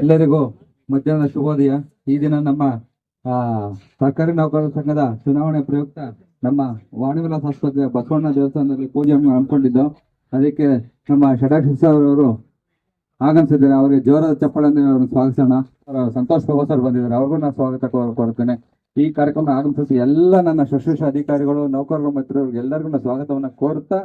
ಎಲ್ಲರಿಗೂ ಮಧ್ಯಾಹ್ನದ ಶುಭೋದಯ. ಈ ದಿನ ನಮ್ಮ ಸರ್ಕಾರಿ ನೌಕರರ ಸಂಘದ ಚುನಾವಣೆ ಪ್ರಯುಕ್ತ ನಮ್ಮ ವಾಣಿವಿಲಾಸ ಆಸ್ಪತ್ರೆ ಬಸವಣ್ಣ ದೇವಸ್ಥಾನದಲ್ಲಿ ಪೂಜೆ ಹಮ್ಮಿಕೊಂಡಿದ್ದು, ಅದಕ್ಕೆ ನಮ್ಮ ಷಡಾಕ್ಷಿ ಅವರು ಆಗಮಿಸಿದ್ದಾರೆ. ಅವರಿಗೆ ಜೋರದ ಚಪ್ಪಳನ್ನು ಸ್ವಾಗತಿಸೋಣ. ಸಂತೋಷ್ ಸರ್ ಬಂದಿದ್ದಾರೆ. ಅವ್ರಿಗೂ ನಾನು ಸ್ವಾಗತ ಕೋರ್ತೇನೆ ಈ ಕಾರ್ಯಕ್ರಮ ಆಗಮಿಸಿದ ಎಲ್ಲ ನನ್ನ ಶುಶ್ರೂಷ ಅಧಿಕಾರಿಗಳು, ನೌಕರರು ಮತ್ತು ಎಲ್ಲರಿಗೂ ನಾನು ಸ್ವಾಗತವನ್ನು ಕೋರುತ್ತಾ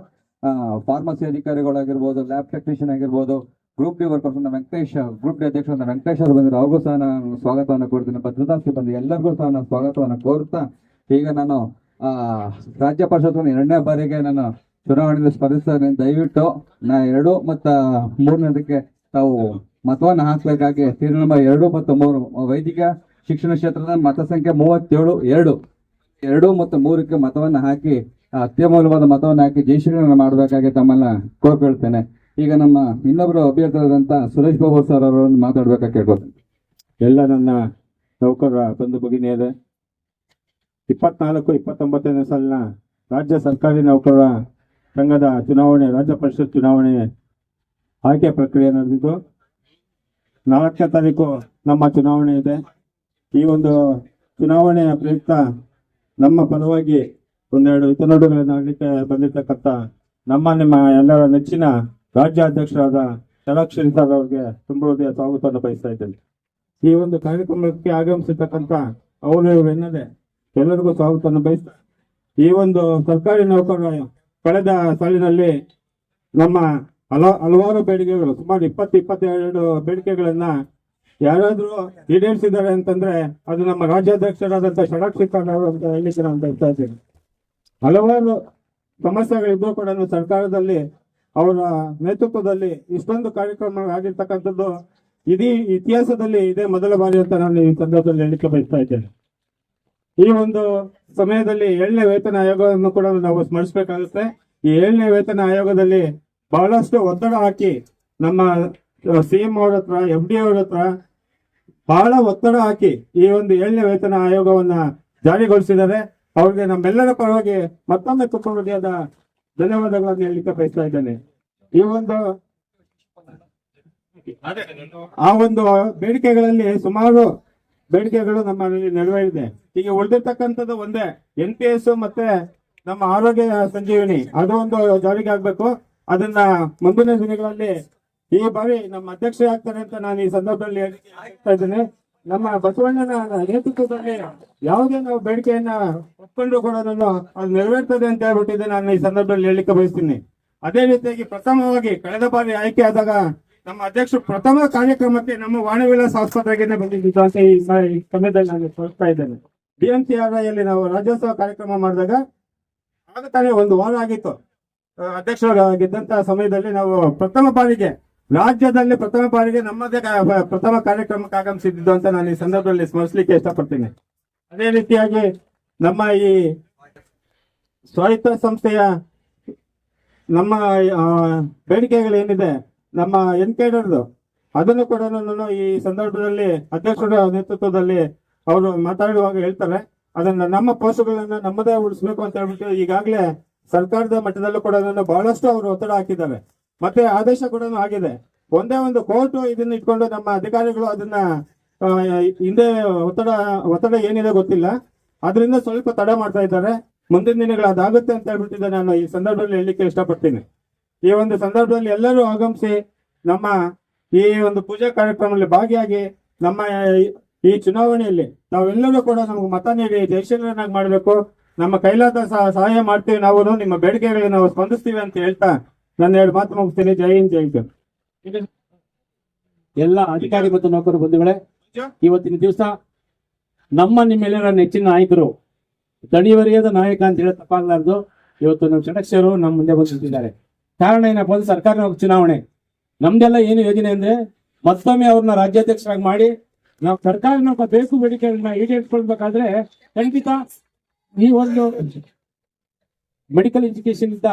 ಫಾರ್ಮಸಿ ಅಧಿಕಾರಿಗಳಾಗಿರ್ಬೋದು ಲ್ಯಾಬ್ ಟೆಕ್ನಿಷಿಯನ್ ಆಗಿರ್ಬೋದು group D workers Venkatesh, group D ಅಧ್ಯಕ್ಷ ವೆಂಕಟೇಶ್ ಅವರು ಬಂದಿರೋ ಅವ್ರಿಗೂ ಸಹ ನಾನು ಸ್ವಾಗತವನ್ನು ಕೋರ್ತೀನಿ ಭದ್ರತಾ ಸಿಬ್ಬಂದಿ ಎಲ್ಲರಿಗೂ ಸಹ ನಾನು ಸ್ವಾಗತವನ್ನು ಕೋರುತ್ತಾ, ಈಗ ನಾನು ರಾಜ್ಯ ಪರಿಷತ್ ಎರಡನೇ ಬಾರಿಗೆ ನಾನು ಚುನಾವಣೆಯಲ್ಲಿ ಸ್ಪರ್ಧಿಸ್ತಾ ದಯವಿಟ್ಟು ನಾ ಎರಡು ಮತ್ತು ಮೂರನೇದಕ್ಕೆ ತಾವು ಮತವನ್ನು ಹಾಕಬೇಕಾಗಿ ಸೀರಿಯಲ್ ನಂಬರ್ ಎರಡು ಮತ್ತು ಮೂರು, ವೈದಿಕ ಶಿಕ್ಷಣ ಕ್ಷೇತ್ರದ ಮತ ಸಂಖ್ಯೆ ಮೂವತ್ತೇಳು, ಎರಡು ಎರಡು ಮತ್ತು ಮೂರಕ್ಕೆ ಮತವನ್ನು ಹಾಕಿ ಅತ್ಯಮೂಲ್ಯವಾದ ಮತವನ್ನು ಹಾಕಿ ಜಯಶ್ರೀಗಳನ್ನು ಮಾಡಬೇಕಾಗಿ ತಮ್ಮನ್ನ ಕೋರ್ಕೊಳ್ತೇನೆ. ಈಗ ನಮ್ಮ ಇನ್ನೊಬ್ಬರು ಅಭ್ಯರ್ಥಿಯಾದಂತ ಸುರೇಶ್ ಬಾಬು ಸರ್ ಅವರನ್ನು ಮಾತಾಡ್ಬೇಕಾಗಿ ಕೇಳ್ಕೊತೀನಿ. ಎಲ್ಲ ನನ್ನ ನೌಕರರ ಬಂಧು ಭಗಿನಿಯರೇ ಇಪ್ಪತ್ನಾಲ್ಕು, ಇಪ್ಪತ್ತೊಂಬತ್ತನೇ ಸಾಲಿನ ರಾಜ್ಯ ಸರ್ಕಾರಿ ನೌಕರರ ಸಂಘದ ಚುನಾವಣೆ, ರಾಜ್ಯ ಪರಿಷತ್ ಚುನಾವಣೆ ಆಯ್ಕೆ ಪ್ರಕ್ರಿಯೆ ನಡೆದಿದ್ದು, ನಾಲ್ಕನೇ ತಾರೀಕು ನಮ್ಮ ಚುನಾವಣೆ ಇದೆ. ಈ ಒಂದು ಚುನಾವಣೆಯ ಪ್ರಯುಕ್ತ ನಮ್ಮ ಪರವಾಗಿ ಒಂದೆರಡು ಇತನೋಡುಗಳನ್ನು ಆಗಲಿಕ್ಕೆ ಬಂದಿರತಕ್ಕಂಥ ನಮ್ಮ, ನಿಮ್ಮ ಎಲ್ಲರ ನೆಚ್ಚಿನ ರಾಜ್ಯಾಧ್ಯಕ್ಷರಾದ ಷಡಾಕ್ಷರಿ ಸರ್ ಅವರಿಗೆ ತುಂಬ ಹೃದಯ ಸ್ವಾಗತವನ್ನು ಬಯಸ್ತಾ ಇದ್ದೇನೆ. ಈ ಒಂದು ಕಾರ್ಯಕ್ರಮಕ್ಕೆ ಆಗಮಿಸಿರ್ತಕ್ಕಂಥ ಅವರು ಇವರೆನ್ನದೆ ಎಲ್ಲರಿಗೂ ಸ್ವಾಗತವನ್ನು ಬಯಸ್ತಾ ಈ ಒಂದು ಸರ್ಕಾರಿ ನೌಕರರ ಕಳೆದ ಸಾಲಿನಲ್ಲಿ ನಮ್ಮ ಹಲ, ಹಲವಾರು ಬೇಡಿಕೆಗಳು, ಸುಮಾರು ಇಪ್ಪತ್ತು, ಇಪ್ಪತ್ತೆರಡು ಬೇಡಿಕೆಗಳನ್ನ ಯಾರಾದರೂ ಈಡೇರಿಸಿದ್ದಾರೆ ಅಂತಂದ್ರೆ ಅದು ನಮ್ಮ ಸರ್ ಅವರು ಅಂತ ನಾನು ಬಯಸ್ತಾ ಇದ್ದೇನೆ. ಹಲವಾರು ಸಮಸ್ಯೆಗಳಿದ್ದರೂ ಕೂಡ ಸರ್ಕಾರದಲ್ಲಿ ಅವರ ನೇತೃತ್ವದಲ್ಲಿ ಇಷ್ಟೊಂದು ಕಾರ್ಯಕ್ರಮ ಆಗಿರ್ತಕ್ಕಂಥದ್ದು ಇಡೀ ಇತಿಹಾಸದಲ್ಲಿ ಇದೇ ಮೊದಲ ಬಾರಿ ಅಂತ ನಾನು ಈ ಸಂದರ್ಭದಲ್ಲಿ ಹೇಳಲಿಕ್ಕೆ ಬಯಸ್ತಾ ಇದ್ದೇನೆ. ಈ ಒಂದು ಸಮಯದಲ್ಲಿ ಏಳನೇ ವೇತನ ಆಯೋಗವನ್ನು ಕೂಡ ನಾವು ಸ್ಮರಿಸಬೇಕಾಗುತ್ತೆ. ಈ ಏಳನೇ ವೇತನ ಆಯೋಗದಲ್ಲಿ ಬಹಳಷ್ಟು ಒತ್ತಡ ಹಾಕಿ ನಮ್ಮ ಸಿಎಂ ಅವ್ರ ಹತ್ರ, ಎಫ್ ಡಿ ಅವ್ರ ಹತ್ರ ಬಹಳ ಒತ್ತಡ ಹಾಕಿ ಈ ಒಂದು ಏಳನೇ ವೇತನ ಆಯೋಗವನ್ನ ಜಾರಿಗೊಳಿಸಿದ್ದಾರೆ. ಅವ್ರಿಗೆ ನಮ್ಮೆಲ್ಲರ ಪರವಾಗಿ ಮತ್ತೊಮ್ಮೆ ಹೃದಯದ ಧನ್ಯವಾದಗಳನ್ನು ಹೇಳಲಿಕ್ಕೆ ಬಯಸ್ತಾ ಇದ್ದೇನೆ. ಈ ಒಂದು ಆ ಒಂದು ಬೇಡಿಕೆಗಳಲ್ಲಿ ಸುಮಾರು ಬೇಡಿಕೆಗಳು ನಮ್ಮಲ್ಲಿ ನೆರವೇರಿದೆ ಈಗ ಉಳಿದಿರ್ತಕ್ಕಂಥದ್ದು ಒಂದೇ ಎನ್ ಪಿ ಎಸ್ ಮತ್ತೆ ನಮ್ಮ ಆರೋಗ್ಯ ಸಂಜೀವಿನಿ. ಅದು ಒಂದು ಜಾರಿಗೆ ಆಗ್ಬೇಕು. ಅದನ್ನ ಮುಂದಿನ ದಿನಗಳಲ್ಲಿ ಈ ಬಾರಿ ನಮ್ಮ ಅಧ್ಯಕ್ಷ ಆಗ್ತಾರೆ ಅಂತ ನಾನು ಈ ಸಂದರ್ಭದಲ್ಲಿ ಹೇಳ್ತಾ ಇದ್ದೇನೆ. ನಮ್ಮ ಬಸವಣ್ಣನ ನೇತೃತ್ವದಲ್ಲಿ ಯಾವುದೇ ನಾವು ಬೇಡಿಕೆಯನ್ನ ಒಪ್ಪಿಕೊಂಡು ಕೊಡೋದನ್ನು ಅದು ನೆರವೇರ್ತದೆ ಅಂತ ಹೇಳ್ಬಿಟ್ಟಿದ್ದೆ ನಾನು ಈ ಸಂದರ್ಭದಲ್ಲಿ ಹೇಳಲಿಕ್ಕೆ ಬಯಸ್ತೀನಿ. ಅದೇ ರೀತಿಯಾಗಿ ಪ್ರಥಮವಾಗಿ ಕಳೆದ ಬಾರಿ ಆಯ್ಕೆ ಆದಾಗ ನಮ್ಮ ಅಧ್ಯಕ್ಷರು ಪ್ರಥಮ ಕಾರ್ಯಕ್ರಮಕ್ಕೆ ನಮ್ಮ ವಾಣಿವಿಲಾಸ ಆಸ್ಪತ್ರೆಗೆ ಬಂದಿದ್ದು ಅಂತ ಈ ಸಮಯದಲ್ಲಿ ನಾನು ತೋರಿಸ್ತಾ ಇದ್ದೇನೆ. ಡಿ ಎಂ ಸಿ ಆರ್ಐಯಲ್ಲಿ ನಾವು ರಾಜ್ಯೋತ್ಸವ ಕಾರ್ಯಕ್ರಮ ಮಾಡಿದಾಗ ಆಗ ತಾನೇ ಒಂದು ವಾರ ಆಗಿತ್ತು. ಅಧ್ಯಕ್ಷರಾಗಿದ್ದಂತಹ ಅಧ್ಯಕ್ಷರಾಗಿದ್ದಂತ ಸಮಯದಲ್ಲಿ ನಾವು ಪ್ರಥಮ ಬಾರಿಗೆ ರಾಜ್ಯದಲ್ಲಿ ಪ್ರಥಮ ಬಾರಿಗೆ ನಮ್ಮದೇ ಪ್ರಥಮ ಕಾರ್ಯಕ್ರಮಕ್ಕೆ ಆಗಮಿಸಿದ್ದು ಅಂತ ನಾನು ಈ ಸಂದರ್ಭದಲ್ಲಿ ಸ್ಮರಿಸಲಿಕ್ಕೆ ಇಷ್ಟಪಡ್ತೀನಿ. ಅದೇ ರೀತಿಯಾಗಿ ನಮ್ಮ ಈ ಸ್ವಾಯತ್ತ ಸಂಸ್ಥೆಯ ನಮ್ಮ ಬೇಡಿಕೆಗಳೇನಿದೆ ನಮ್ಮ ಎನ್ ಕೇಡರ್ದು ಅದನ್ನು ಕೂಡ ನಾನು ಈ ಸಂದರ್ಭದಲ್ಲಿ ಅಧ್ಯಕ್ಷರ ನೇತೃತ್ವದಲ್ಲಿ ಅವರು ಮಾತಾಡುವಾಗ ಹೇಳ್ತಾರೆ. ಅದನ್ನ ನಮ್ಮ ಪೋಸ್ಟ್ಗಳನ್ನ ನಮ್ಮದೇ ಉಳಿಸ್ಬೇಕು ಅಂತ ಹೇಳ್ಬಿಟ್ಟು ಈಗಾಗಲೇ ಸರ್ಕಾರದ ಮಟ್ಟದಲ್ಲೂ ಕೂಡ ಬಹಳಷ್ಟು ಅವರು ಒತ್ತಡ ಹಾಕಿದ್ದಾರೆ. ಮತ್ತೆ ಆದೇಶ ಕೂಡ ಆಗಿದೆ. ಒಂದೇ ಒಂದು ಕೋರ್ಟ್ ಇದನ್ನ ಇಟ್ಕೊಂಡು ನಮ್ಮ ಅಧಿಕಾರಿಗಳು ಅದನ್ನ ಹಿಂದೆ ಒತ್ತಡ ಒತ್ತಡ ಏನಿದೆ ಗೊತ್ತಿಲ್ಲ. ಅದರಿಂದ ಸ್ವಲ್ಪ ತಡ ಮಾಡ್ತಾ ಇದ್ದಾರೆ. ಮುಂದಿನ ದಿನಗಳು ಅದಾಗುತ್ತೆ ಅಂತ ಹೇಳ್ಬಿಟ್ಟಿದ್ದೆ ನಾನು. ಈ ಸಂದರ್ಭದಲ್ಲಿ ಹೇಳಲಿಕ್ಕೆ ಇಷ್ಟಪಡ್ತೀನಿ. ಈ ಒಂದು ಸಂದರ್ಭದಲ್ಲಿ ಎಲ್ಲರೂ ಆಗಮಿಸಿ ನಮ್ಮ ಈ ಒಂದು ಪೂಜಾ ಕಾರ್ಯಕ್ರಮದಲ್ಲಿ ಭಾಗಿಯಾಗಿ ನಮ್ಮ ಈ- ಚುನಾವಣೆಯಲ್ಲಿ ನಾವೆಲ್ಲರೂ ಕೂಡ ನಮ್ಗೆ ಮತ ನೀಡಿ ಜಯಶೀಲನಾಗಿ ಮಾಡಬೇಕು. ನಮ್ಮ ಕೈಲಾದ ಸಹ- ಸಹಾಯ ಮಾಡ್ತೀವಿ ನಾವು. ನಿಮ್ಮ ಬೇಡಿಕೆಗಳಿಗೆ ನಾವು ಸ್ಪಂದಿಸ್ತೀವಿ ಅಂತ ಹೇಳ್ತಾ ನನ್ನ ಎರಡು ಮಾತು ಮುಗಿಸ್ತೇನೆ. ಜೈ ಹಿಂದ್, ಜೈ. ಎಲ್ಲ ಅಧಿಕಾರಿ ಮತ್ತು ನೌಕರ ಬಂಧುಗಳೇ, ಇವತ್ತಿನ ದಿವಸ ನಮ್ಮ ನಿಮ್ಮೆಲ್ಲರ ನೆಚ್ಚಿನ ನಾಯಕರು, ದಣಿವರಿಯದ ನಾಯಕ ಅಂತ ಹೇಳಿ ತಪ್ಪಾಗಲಾರದು. ಇವತ್ತು ನಮ್ಮ ಸದಸ್ಯರು ನಮ್ಮ ಮುಂದೆ ಬಂದಿದ್ದಾರೆ. ಕಾರಣ ಏನಪ್ಪ ಅಂದ್ರೆ ಸರ್ಕಾರ ಚುನಾವಣೆ. ನಮ್ದೆಲ್ಲ ಏನು ಯೋಜನೆ ಅಂದ್ರೆ ಮತ್ತೊಮ್ಮೆ ಅವ್ರನ್ನ ರಾಜ್ಯಾಧ್ಯಕ್ಷರಾಗಿ ಮಾಡಿ, ನಾವು ಸರ್ಕಾರ ಬೇಕು ಬೇಡಿಕೆಗಳನ್ನ ಈಡೇರಿಸ್ಕೊಳ್ಬೇಕಾದ್ರೆ ಖಂಡಿತ ಈ ಒಂದು ಮೆಡಿಕಲ್ ಎಜುಕೇಶನ್ ಇಂದ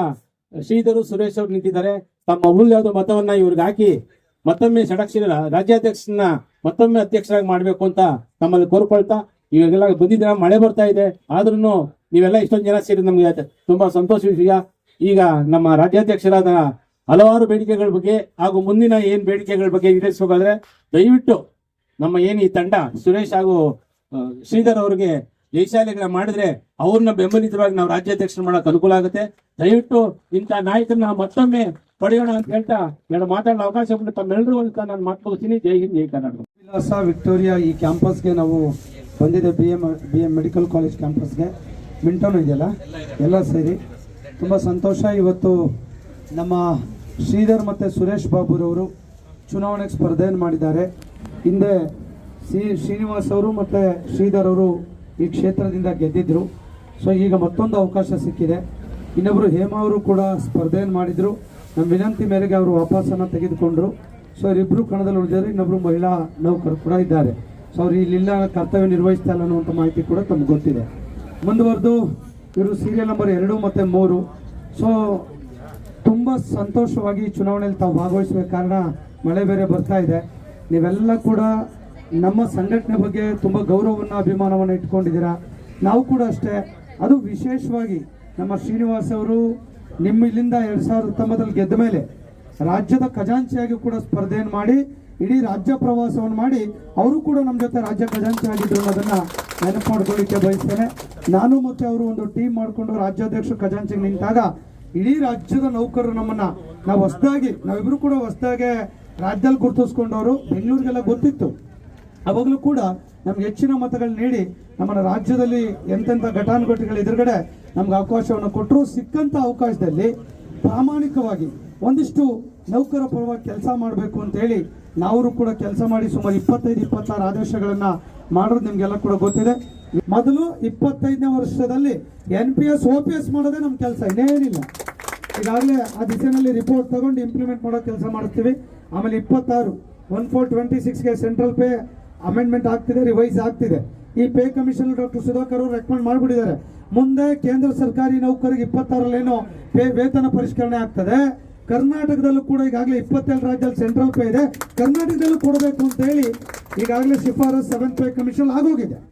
ಶ್ರೀಧರು, ಸುರೇಶ್ ಅವರು ನಿಂತಿದ್ದಾರೆ. ತಮ್ಮ ಅಮೂಲ್ಯವಾದ ಮತವನ್ನ ಇವ್ರಿಗೆ ಹಾಕಿ ಮತ್ತೊಮ್ಮೆ ಷಡಕ್ಷರ ರಾಜ್ಯಾಧ್ಯಕ್ಷರನ್ನ ಮತ್ತೊಮ್ಮೆ ಅಧ್ಯಕ್ಷರಾಗಿ ಮಾಡ್ಬೇಕು ಅಂತ ನಮ್ಮಲ್ಲಿ ಕೋರ್ಕೊಳ್ತಾ ಇವಾಗೆಲ್ಲ ಬಂದಿದ್ದೀರ ಮಳೆ ಬರ್ತಾ ಇದೆ. ಆದ್ರೂ ನೀವೆಲ್ಲ ಇಷ್ಟೊಂದು ಜನ ಸೇರಿ ನಮ್ಗೆ ತುಂಬಾ ಸಂತೋಷ ವಿಷಯ. ಈಗ ನಮ್ಮ ರಾಜ್ಯಾಧ್ಯಕ್ಷರಾದ ಹಲವಾರು ಬೇಡಿಕೆಗಳ ಬಗ್ಗೆ ಹಾಗೂ ಮುಂದಿನ ಏನ್ ಬೇಡಿಕೆಗಳ ಬಗ್ಗೆ ಈಡೇರಿಸಬೇಕಾದ್ರೆ ದಯವಿಟ್ಟು ನಮ್ಮ ಏನು ಈ ತಂಡ ಸುರೇಶ್ ಹಾಗೂ ಶ್ರೀಧರ್ ಅವರಿಗೆ ಜಯಶಾಲಿಗಳ ಮಾಡಿದ್ರೆ ಅವ್ರನ್ನ ಬೆಂಬಲಿತವಾಗಿ ನಾವು ರಾಜ್ಯಾಧ್ಯಕ್ಷರು ಮಾಡಕ್ ಅನುಕೂಲ ಆಗುತ್ತೆ. ದಯವಿಟ್ಟು ಇಂಥ ನಾಯಕರನ್ನ ಮತ್ತೊಮ್ಮೆ ಪಡೆಯೋಣ ಅಂತ ಹೇಳ್ತಾ ಎರಡು ಮಾತಾಡೋ ಅವಕಾಶ ತಮ್ಮೆಲ್ಲರೂ ಅಂತ ನಾನು ಮಾತುಕೊಳ್ತೀನಿ ಜೈ ಹಿಂದ್, ಜೈ ಕರ್ನಾಟಕ. ವಿಲಾಸ ವಿಕ್ಟೋರಿಯಾ ಈ ಕ್ಯಾಂಪಸ್ಗೆ ನಾವು ಬಂದಿದ್ದೆ B M B M medical college ಕ್ಯಾಂಪಸ್ಗೆ. ಮಿಂಟೋನು ಇದೆಯಲ್ಲ? ಎಲ್ಲ ಸೇರಿ. ತುಂಬ ಸಂತೋಷ. ಇವತ್ತು ನಮ್ಮ ಶ್ರೀಧರ್ ಮತ್ತು ಸುರೇಶ್ ಬಾಬುರವರು ಚುನಾವಣೆಗೆ ಸ್ಪರ್ಧೆಯನ್ನು ಮಾಡಿದ್ದಾರೆ. ಹಿಂದೆ ಸಿ ಶ್ರೀನಿವಾಸ್ ಅವರು ಮತ್ತು ಶ್ರೀಧರ್ ಅವರು ಈ ಕ್ಷೇತ್ರದಿಂದ ಗೆದ್ದಿದ್ರು. ಸೊ ಈಗ ಮತ್ತೊಂದು ಅವಕಾಶ ಸಿಕ್ಕಿದೆ. ಇನ್ನೊಬ್ಬರು ಹೇಮಾ ಅವರು ಕೂಡ ಸ್ಪರ್ಧೆಯನ್ನು ಮಾಡಿದರು. ನಮ್ಮ ವಿನಂತಿ ಮೇರೆಗೆ ಅವರು ವಾಪಸ್ಸನ್ನು ತೆಗೆದುಕೊಂಡರು. ಸೊ ಅವರಿಬ್ಬರು ಕಣದಲ್ಲಿ ಉಳಿದಿದ್ದಾರೆ. ಇನ್ನೊಬ್ಬರು ಮಹಿಳಾ ನೌಕರು ಕೂಡ ಇದ್ದಾರೆ. ಸೊ ಅವ್ರು ಇಲ್ಲಿಲ್ಲ, ಕರ್ತವ್ಯ ನಿರ್ವಹಿಸ್ತಾ ಇಲ್ಲ ಅನ್ನುವಂಥ ಮಾಹಿತಿ ಕೂಡ ತಮ್ಗೆ ಗೊತ್ತಿದೆ. ಮುಂದುವರೆದು, ಇವರು ಸೀರಿಯಲ್ ನಂಬರ್ ಎರಡು ಮತ್ತು ಮೂರು. ಸೊ ತುಂಬ ಸಂತೋಷವಾಗಿ ಚುನಾವಣೆಯಲ್ಲಿ ತಾವು ಭಾಗವಹಿಸಬೇಕು ಕಾರಣ ಮಳೆ ಬೇರೆ ಬರ್ತಾ ಇದೆ. ನೀವೆಲ್ಲ ಕೂಡ ನಮ್ಮ ಸಂಘಟನೆ ಬಗ್ಗೆ ತುಂಬ ಗೌರವವನ್ನು, ಅಭಿಮಾನವನ್ನು ಇಟ್ಕೊಂಡಿದ್ದೀರಾ? ನಾವು ಕೂಡ ಅಷ್ಟೇ. ಅದು ವಿಶೇಷವಾಗಿ ನಮ್ಮ ಶ್ರೀನಿವಾಸ್ ಅವರು ನಿಮ್ಮ ಇಲ್ಲಿಂದ ಎರಡು ಸಾವಿರದ ಹತ್ತೊಂಬತ್ತರಲ್ಲಿ ಗೆದ್ದ ಮೇಲೆ ರಾಜ್ಯದ ಖಜಾಂಚಿಯಾಗಿ ಕೂಡ ಸ್ಪರ್ಧೆಯನ್ನು ಮಾಡಿ, ಇಡೀ ರಾಜ್ಯ ಪ್ರವಾಸವನ್ನು ಮಾಡಿ, ಅವರು ಕೂಡ ನಮ್ಮ ಜೊತೆ ರಾಜ್ಯ ಖಜಾಂಚಿ ಆಗಿದ್ರು ಅನ್ನೋದನ್ನು ನೆನಪು ಮಾಡ್ಕೊಳ್ಳಿಕ್ಕೆ ಬಯಸ್ತೇನೆ. ನಾನು ಮತ್ತು ಅವರು ಒಂದು ಟೀಮ್ ಮಾಡಿಕೊಂಡು ರಾಜ್ಯಾಧ್ಯಕ್ಷ ಖಜಾಂಚಿಗೆ ನಿಂತಾಗ ಇಡೀ ರಾಜ್ಯದ ನೌಕರರು ನಮ್ಮನ್ನು, ನಾವು ಹೊಸದಾಗಿ ನಾವಿಬ್ಬರು ಕೂಡ ಹೊಸದಾಗೆ ರಾಜ್ಯದಲ್ಲಿ ಗುರುತಿಸ್ಕೊಂಡವರು. ಬೆಂಗಳೂರಿಗೆಲ್ಲ ಗೊತ್ತಿತ್ತು. ಅವಾಗಲೂ ಕೂಡ ನಮ್ಗೆ ಹೆಚ್ಚಿನ ಮತಗಳು ನೀಡಿ ನಮ್ಮ ರಾಜ್ಯದಲ್ಲಿ ಎಂತೆಂಥ ಘಟಾನುಘಟಿಗಳ ಎದುರುಗಡೆ ನಮ್ಗೆ ಅವಕಾಶವನ್ನು ಕೊಟ್ಟರು ಸಿಕ್ಕಂಥ ಅವಕಾಶದಲ್ಲಿ ಪ್ರಾಮಾಣಿಕವಾಗಿ ಒಂದಿಷ್ಟು ನೌಕರ ಪರವಾಗಿ ಕೆಲಸ ಮಾಡಬೇಕು ಅಂತೇಳಿ ನಾವು ಕೂಡ ಕೆಲಸ ಮಾಡಿ ಸುಮಾರು ಇಪ್ಪತ್ತೈದು, ಇಪ್ಪತ್ತಾರು ಆದೇಶಗಳನ್ನು ಮಾಡೋದು ನಿಮಗೆಲ್ಲ ಕೂಡ ಗೊತ್ತಿದೆ. ಮೊದಲು ಇಪ್ಪತ್ತೈದನೇ ವರ್ಷದಲ್ಲಿ N P S, O P S ಮಾಡೋದೇ ನಮ್ಮ ಕೆಲಸ, ಇನ್ನೇನಿಲ್ಲ. ಈಗಾಗಲೇ ಆ ದಿಸೆಯಲ್ಲಿ ರಿಪೋರ್ಟ್ ತಗೊಂಡು ಇಂಪ್ಲಿಮೆಂಟ್ ಮಾಡೋ ಕೆಲಸ ಮಾಡ್ತೀವಿ ಆಮೇಲೆ ಇಪ್ಪತ್ತಾರು, ಒನ್ ಫೋರ್ ಟ್ವೆಂಟಿ ಸಿಕ್ಸ್ಗೆ ಸೆಂಟ್ರಲ್ ಪೇ ಅಮೆಂಡ್ಮೆಂಟ್ ಆಗ್ತಿದೆ ರಿವೈಸ್ ಆಗ್ತಿದೆ. ಈ ಪೇ ಕಮಿಷನ್ ಡಾಕ್ಟರ್ ಸುಧಾಕರ್ ಅವರು ರೆಕಮೆಂಡ್ ಮಾಡಿಬಿಟ್ಟಿದ್ದಾರೆ. ಮುಂದೆ ಕೇಂದ್ರ ಸರ್ಕಾರಿ ನೌಕರಿಗೆ ಇಪ್ಪತ್ತಾರಲ್ಲೇನೋ ಪೇ ವೇತನ ಪರಿಷ್ಕರಣೆ ಆಗ್ತದೆ. ಕರ್ನಾಟಕದಲ್ಲೂ ಕೂಡ ಈಗಾಗಲೇ ಇಪ್ಪತ್ತೇಳು ರಾಜ್ಯದಲ್ಲಿ ಸೆಂಟ್ರಲ್ ಪೇ ಇದೆ. ಕರ್ನಾಟಕದಲ್ಲೂ ಕೊಡಬೇಕು ಅಂತ ಹೇಳಿ ಈಗಾಗಲೇ ಶಿಫಾರಸ್ ಸೆವೆಂತ್ ಪೇ ಕಮಿಷನ್ ಆಗೋಗಿದೆ.